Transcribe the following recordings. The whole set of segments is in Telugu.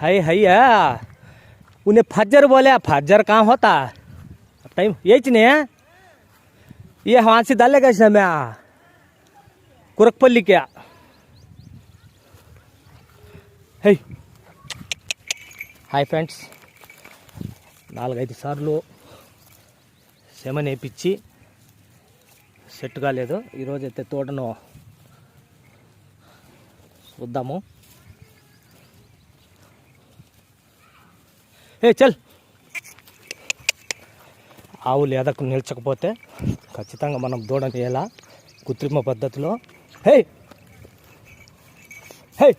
है है या उन्हें फज्जर बोले फज्जर कहाँ होता टाइम यहीच नहीं है ये वहाँ से डालेगा समय कुरकपल्ली क्या హై హాయ్ ఫ్రెండ్స్ నాలుగైదు సార్లు సెమన్ వేయించి సెట్ కాలేదు ఈరోజు అయితే తోటను చూద్దాము. ఏ చల్. ఆవులు ఎదకు నిల్చకపోతే ఖచ్చితంగా మనం దూడ ఎలా కృత్రిమ పద్ధతిలో. హే! హే!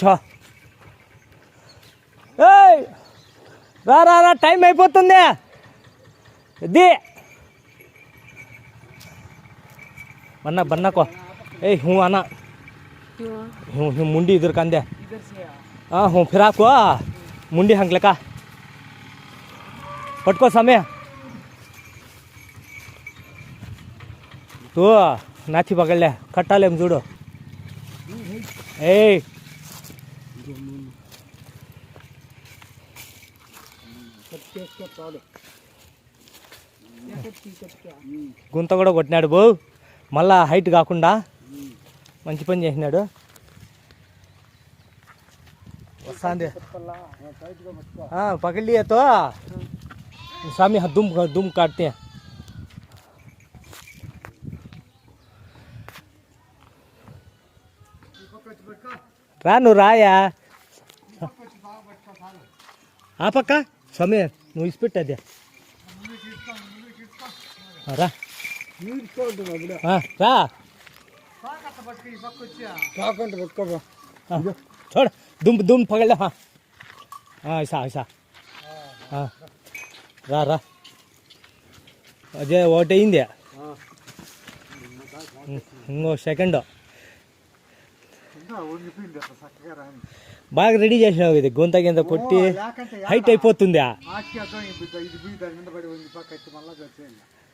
చో. రా రా టైం అయిపోతుంది. ఇది बन्ना बन्ना को। ए हूँ आना। हूँ हूँ मुंडी इधर कंदे। हाँ हूँ फिर आपको मुंडी हंगले का पटको समय तू नाथी पकड़ले कट्टा ले जुड़ो। ए। గుంత కూడా కొట్టినాడు బో. మళ్ళా హైట్ కాకుండా మంచి పని చేసినాడు. వస్తాంది. పగలియతో స్వామి దుమ్ దుమ్ కాటితే రా నువ్వు రాయా? ఆ పక్క. స్వామి నువ్వు ఇసిపెట్టదే రా. రా. చూడ దుమ్ దుమ్ పగల ఇసా ఇసా. రా రా. అదే ఓటయింది ఇంకో సెకండ్ బాగా రెడీ చేసినావు ఇది గొంత గింత కొట్టి హైట్ అయిపోతుందా?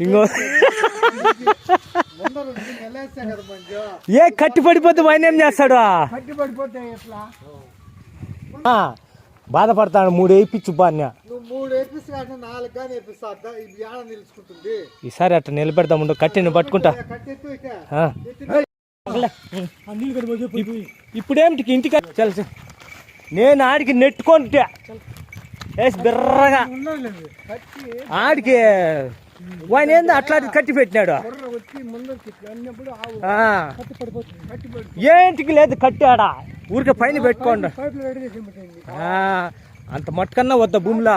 ఇంకో ఏ కట్టి పడిపోతే ఆయన ఏం చేస్తాడు? బాధపడతాడు మూడు వేయించు నిలుచుకుంటుంది? ఈసారి అట్లా నిలబెడతాముండు కట్టిని పట్టుకుంటా. కట్టెత్తు ఇక. ఆ. ఎత్తి ఇప్- ఇప్పుడేమిటికి ఇంటికి. నేను ఆడికి నెట్టుకుంటే వేసి బిర్రగా. ఆడికి వాయన ఏందో అట్లా కట్టి పెట్టినాడు? ఆ, ఏంటికి లేదు కట్టాడా? ఊరికే పైన పెట్టుకోండి. అంత మట్టుకన్నా వద్ద భూమిలో?